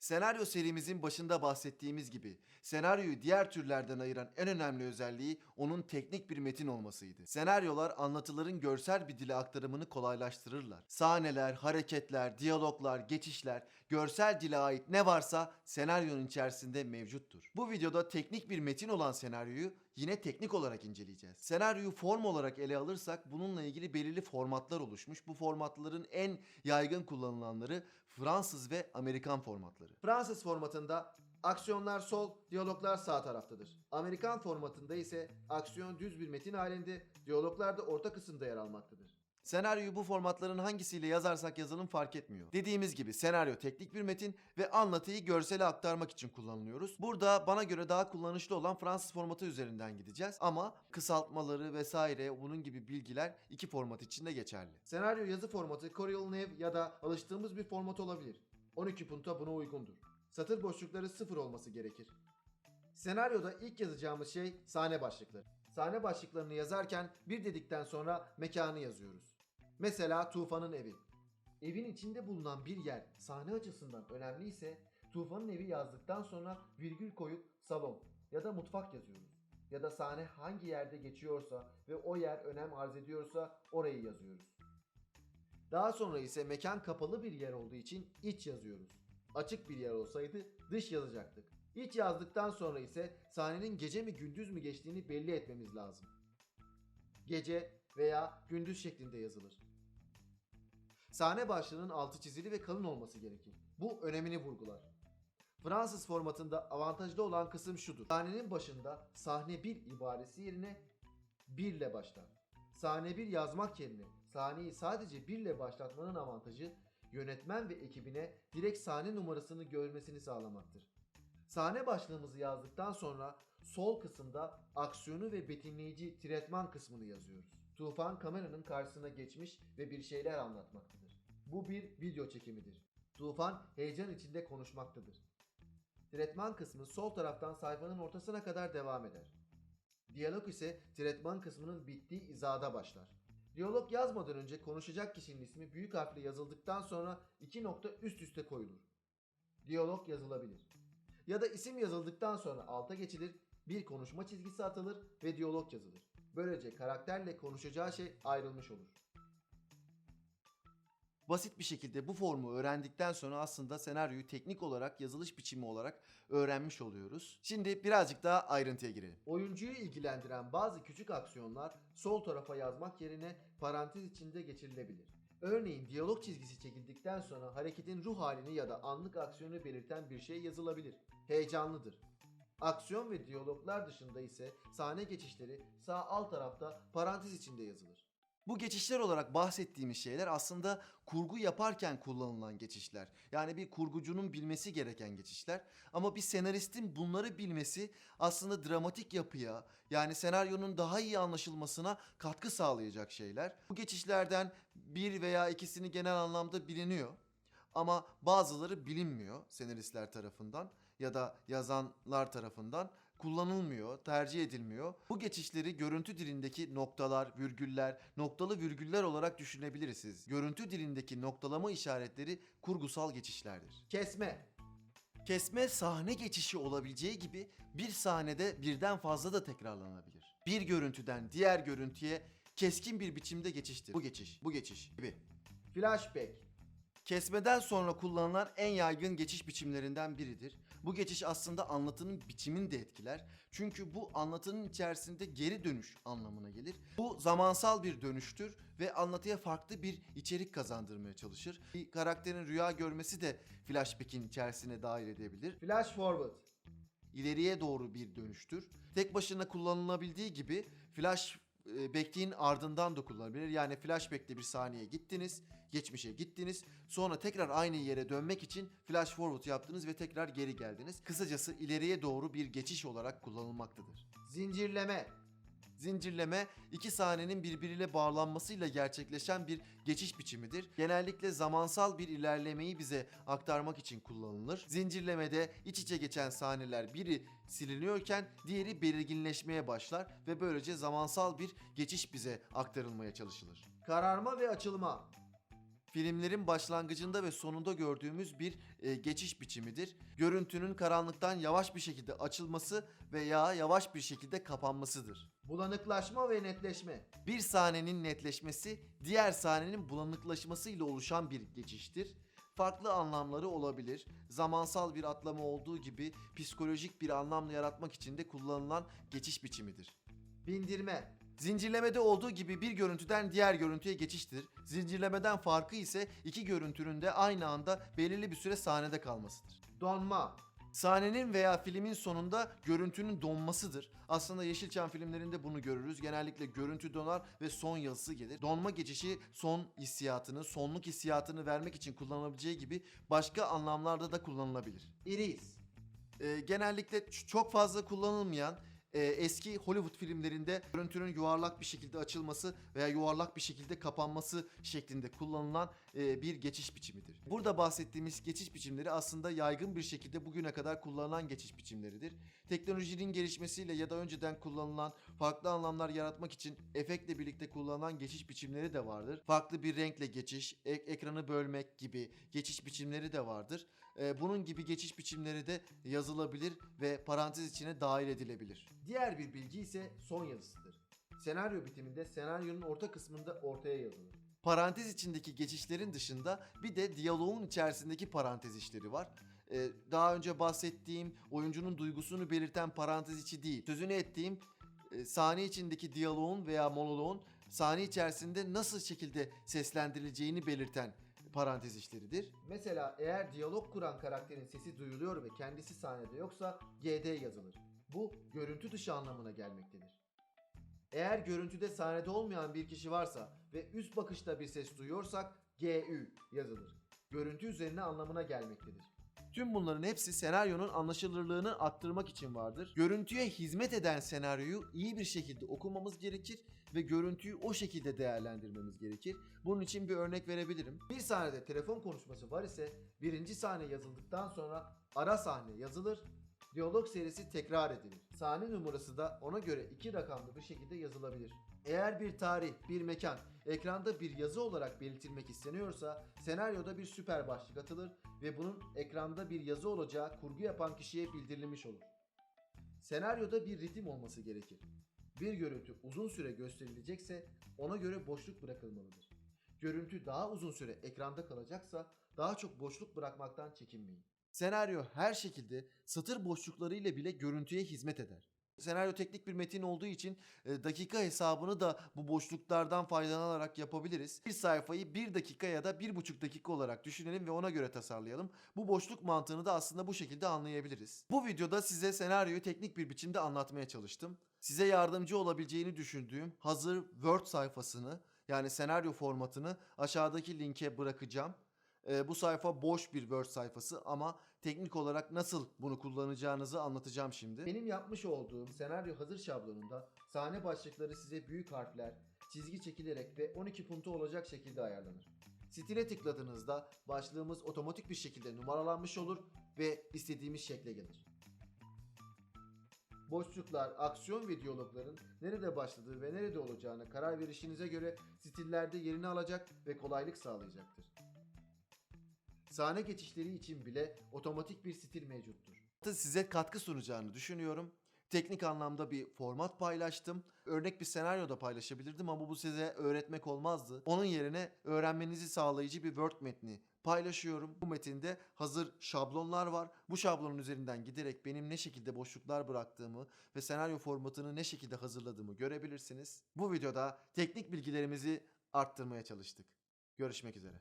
Senaryo serimizin başında bahsettiğimiz gibi senaryoyu diğer türlerden ayıran en önemli özelliği onun teknik bir metin olmasıydı. Senaryolar anlatıların görsel bir dile aktarımını kolaylaştırırlar. Sahneler, hareketler, diyaloglar, geçişler, görsel dile ait ne varsa senaryonun içerisinde mevcuttur. Bu videoda teknik bir metin olan senaryoyu yine teknik olarak inceleyeceğiz. Senaryoyu form olarak ele alırsak bununla ilgili belirli formatlar oluşmuş. Bu formatların en yaygın kullanılanları Fransız ve Amerikan formatları. Fransız formatında aksiyonlar sol, diyaloglar sağ taraftadır. Amerikan formatında ise aksiyon düz bir metin halinde, diyaloglar da orta kısımda yer almaktadır. Senaryoyu bu formatların hangisiyle yazarsak yazalım fark etmiyor. Dediğimiz gibi senaryo teknik bir metin ve anlatıyı görsele aktarmak için kullanılıyoruz. Burada bana göre daha kullanışlı olan Fransız formatı üzerinden gideceğiz ama kısaltmaları vesaire bunun gibi bilgiler iki format için de geçerli. Senaryo yazı formatı Nev ya da alıştığımız bir format olabilir. 12 punta buna uygundur. Satır boşlukları sıfır olması gerekir. Senaryoda ilk yazacağımız şey sahne başlıkları. Sahne başlıklarını yazarken bir dedikten sonra mekanı yazıyoruz. Mesela Tufan'ın evi. Evin içinde bulunan bir yer sahne açısından önemliyse Tufan'ın evi yazdıktan sonra virgül koyup salon ya da mutfak yazıyoruz. Ya da sahne hangi yerde geçiyorsa ve o yer önem arz ediyorsa orayı yazıyoruz. Daha sonra ise mekan kapalı bir yer olduğu için iç yazıyoruz. Açık bir yer olsaydı dış yazacaktık. İç yazdıktan sonra ise sahnenin gece mi gündüz mü geçtiğini belli etmemiz lazım. Gece veya gündüz şeklinde yazılır. Sahne başlığının altı çizili ve kalın olması gerekir. Bu önemini vurgular. Fransız formatında avantajlı olan kısım şudur. Sahnenin başında sahne 1 ibaresi yerine 1 ile başlar. Sahne 1 yazmak yerine sahneyi sadece 1 ile başlatmanın avantajı yönetmen ve ekibine direkt sahne numarasını görmesini sağlamaktır. Sahne başlığımızı yazdıktan sonra sol kısımda aksiyonu ve betimleyici tretman kısmını yazıyoruz. Tufan kameranın karşısına geçmiş ve bir şeyler anlatmaktadır. Bu bir video çekimidir. Tufan heyecan içinde konuşmaktadır. Tretman kısmı sol taraftan sayfanın ortasına kadar devam eder. Diyalog ise tretman kısmının bittiği izada başlar. Diyalog yazmadan önce konuşacak kişinin ismi büyük harfle yazıldıktan sonra iki nokta üst üste koyulur. Diyalog yazılabilir. Ya da isim yazıldıktan sonra alta geçilir, bir konuşma çizgisi atılır ve diyalog yazılır. Böylece karakterle konuşacağı şey ayrılmış olur. Basit bir şekilde bu formu öğrendikten sonra aslında senaryoyu teknik olarak yazılış biçimi olarak öğrenmiş oluyoruz. Şimdi birazcık daha ayrıntıya girelim. Oyuncuyu ilgilendiren bazı küçük aksiyonlar sol tarafa yazmak yerine parantez içinde geçirilebilir. Örneğin diyalog çizgisi çekildikten sonra hareketin ruh halini ya da anlık aksiyonu belirten bir şey yazılabilir. Heyecanlıdır. Aksiyon ve diyaloglar dışında ise sahne geçişleri sağ alt tarafta parantez içinde yazılır. Bu geçişler olarak bahsettiğimiz şeyler aslında kurgu yaparken kullanılan geçişler. Yani bir kurgucunun bilmesi gereken geçişler. Ama bir senaristin bunları bilmesi aslında dramatik yapıya yani senaryonun daha iyi anlaşılmasına katkı sağlayacak şeyler. Bu geçişlerden bir veya ikisini genel anlamda biliniyor. Ama bazıları bilinmiyor senaristler tarafından ya da yazanlar tarafından kullanılmıyor, tercih edilmiyor. Bu geçişleri görüntü dilindeki noktalar, virgüller, noktalı virgüller olarak düşünebiliriz. Görüntü dilindeki noktalama işaretleri kurgusal geçişlerdir. Kesme. Kesme sahne geçişi olabileceği gibi bir sahnede birden fazla da tekrarlanabilir. Bir görüntüden diğer görüntüye keskin bir biçimde geçiştir. Bu geçiş, bu geçiş gibi. Flashback. Kesmeden sonra kullanılan en yaygın geçiş biçimlerinden biridir. Bu geçiş aslında anlatının biçimini de etkiler. Çünkü bu anlatının içerisinde geri dönüş anlamına gelir. Bu zamansal bir dönüştür ve anlatıya farklı bir içerik kazandırmaya çalışır. Bir karakterin rüya görmesi de flashback'in içerisine dahil edebilir. Flash forward ileriye doğru bir dönüştür. Tek başına kullanılabildiği gibi flash e, back'in ardından da kullanılabilir. Yani flashback'te bir saniye gittiniz, geçmişe gittiniz. Sonra tekrar aynı yere dönmek için flash forward yaptınız ve tekrar geri geldiniz. Kısacası ileriye doğru bir geçiş olarak kullanılmaktadır. Zincirleme Zincirleme iki sahnenin birbiriyle bağlanmasıyla gerçekleşen bir geçiş biçimidir. Genellikle zamansal bir ilerlemeyi bize aktarmak için kullanılır. Zincirlemede iç içe geçen sahneler biri siliniyorken diğeri belirginleşmeye başlar ve böylece zamansal bir geçiş bize aktarılmaya çalışılır. Kararma ve açılma filmlerin başlangıcında ve sonunda gördüğümüz bir e, geçiş biçimidir. Görüntünün karanlıktan yavaş bir şekilde açılması veya yavaş bir şekilde kapanmasıdır. Bulanıklaşma ve netleşme. Bir sahnenin netleşmesi diğer sahnenin bulanıklaşması ile oluşan bir geçiştir. Farklı anlamları olabilir. Zamansal bir atlama olduğu gibi psikolojik bir anlamla yaratmak için de kullanılan geçiş biçimidir. Bindirme. Zincirlemede olduğu gibi bir görüntüden diğer görüntüye geçiştir. Zincirlemeden farkı ise iki görüntünün de aynı anda belirli bir süre sahnede kalmasıdır. Donma. Sahnenin veya filmin sonunda görüntünün donmasıdır. Aslında Yeşilçam filmlerinde bunu görürüz. Genellikle görüntü donar ve son yazısı gelir. Donma geçişi son hissiyatını, sonluk hissiyatını vermek için kullanılabileceği gibi başka anlamlarda da kullanılabilir. Iris. Ee, genellikle çok fazla kullanılmayan e, eski Hollywood filmlerinde görüntünün yuvarlak bir şekilde açılması veya yuvarlak bir şekilde kapanması şeklinde kullanılan e, bir geçiş biçimidir. Burada bahsettiğimiz geçiş biçimleri aslında yaygın bir şekilde bugüne kadar kullanılan geçiş biçimleridir. Teknolojinin gelişmesiyle ya da önceden kullanılan farklı anlamlar yaratmak için efektle birlikte kullanılan geçiş biçimleri de vardır. Farklı bir renkle geçiş, ek- ekranı bölmek gibi geçiş biçimleri de vardır. Ee, bunun gibi geçiş biçimleri de yazılabilir ve parantez içine dahil edilebilir. Diğer bir bilgi ise son yazısıdır. Senaryo bitiminde senaryonun orta kısmında ortaya yazılır. Parantez içindeki geçişlerin dışında bir de diyaloğun içerisindeki parantez işleri var. Ee, daha önce bahsettiğim oyuncunun duygusunu belirten parantez içi değil. Sözünü ettiğim e, sahne içindeki diyaloğun veya monoloğun sahne içerisinde nasıl şekilde seslendirileceğini belirten parantez işleridir. Mesela eğer diyalog kuran karakterin sesi duyuluyor ve kendisi sahnede yoksa GD yazılır. Bu görüntü dışı anlamına gelmektedir. Eğer görüntüde sahnede olmayan bir kişi varsa ve üst bakışta bir ses duyuyorsak GÜ yazılır. Görüntü üzerine anlamına gelmektedir. Tüm bunların hepsi senaryonun anlaşılırlığını arttırmak için vardır. Görüntüye hizmet eden senaryoyu iyi bir şekilde okumamız gerekir ve görüntüyü o şekilde değerlendirmemiz gerekir. Bunun için bir örnek verebilirim. Bir sahnede telefon konuşması var ise birinci sahne yazıldıktan sonra ara sahne yazılır, diyalog serisi tekrar edilir. Sahne numarası da ona göre iki rakamlı bir şekilde yazılabilir. Eğer bir tarih, bir mekan ekranda bir yazı olarak belirtilmek isteniyorsa senaryoda bir süper başlık atılır ve bunun ekranda bir yazı olacağı kurgu yapan kişiye bildirilmiş olur. Senaryoda bir ritim olması gerekir. Bir görüntü uzun süre gösterilecekse ona göre boşluk bırakılmalıdır. Görüntü daha uzun süre ekranda kalacaksa daha çok boşluk bırakmaktan çekinmeyin. Senaryo her şekilde satır boşlukları ile bile görüntüye hizmet eder. Senaryo teknik bir metin olduğu için e, dakika hesabını da bu boşluklardan faydalanarak yapabiliriz. Bir sayfayı bir dakika ya da bir buçuk dakika olarak düşünelim ve ona göre tasarlayalım. Bu boşluk mantığını da aslında bu şekilde anlayabiliriz. Bu videoda size senaryoyu teknik bir biçimde anlatmaya çalıştım. Size yardımcı olabileceğini düşündüğüm hazır Word sayfasını yani senaryo formatını aşağıdaki linke bırakacağım. Ee, bu sayfa boş bir Word sayfası ama teknik olarak nasıl bunu kullanacağınızı anlatacağım şimdi. Benim yapmış olduğum senaryo hazır şablonunda sahne başlıkları size büyük harfler, çizgi çekilerek ve 12 puntu olacak şekilde ayarlanır. Stile tıkladığınızda başlığımız otomatik bir şekilde numaralanmış olur ve istediğimiz şekle gelir. Boşluklar, aksiyon ve diyalogların nerede başladığı ve nerede olacağını karar verişinize göre stillerde yerini alacak ve kolaylık sağlayacaktır. Sahne geçişleri için bile otomatik bir stil mevcuttur. Size katkı sunacağını düşünüyorum. Teknik anlamda bir format paylaştım. Örnek bir senaryo da paylaşabilirdim ama bu size öğretmek olmazdı. Onun yerine öğrenmenizi sağlayıcı bir Word metni paylaşıyorum. Bu metinde hazır şablonlar var. Bu şablonun üzerinden giderek benim ne şekilde boşluklar bıraktığımı ve senaryo formatını ne şekilde hazırladığımı görebilirsiniz. Bu videoda teknik bilgilerimizi arttırmaya çalıştık. Görüşmek üzere.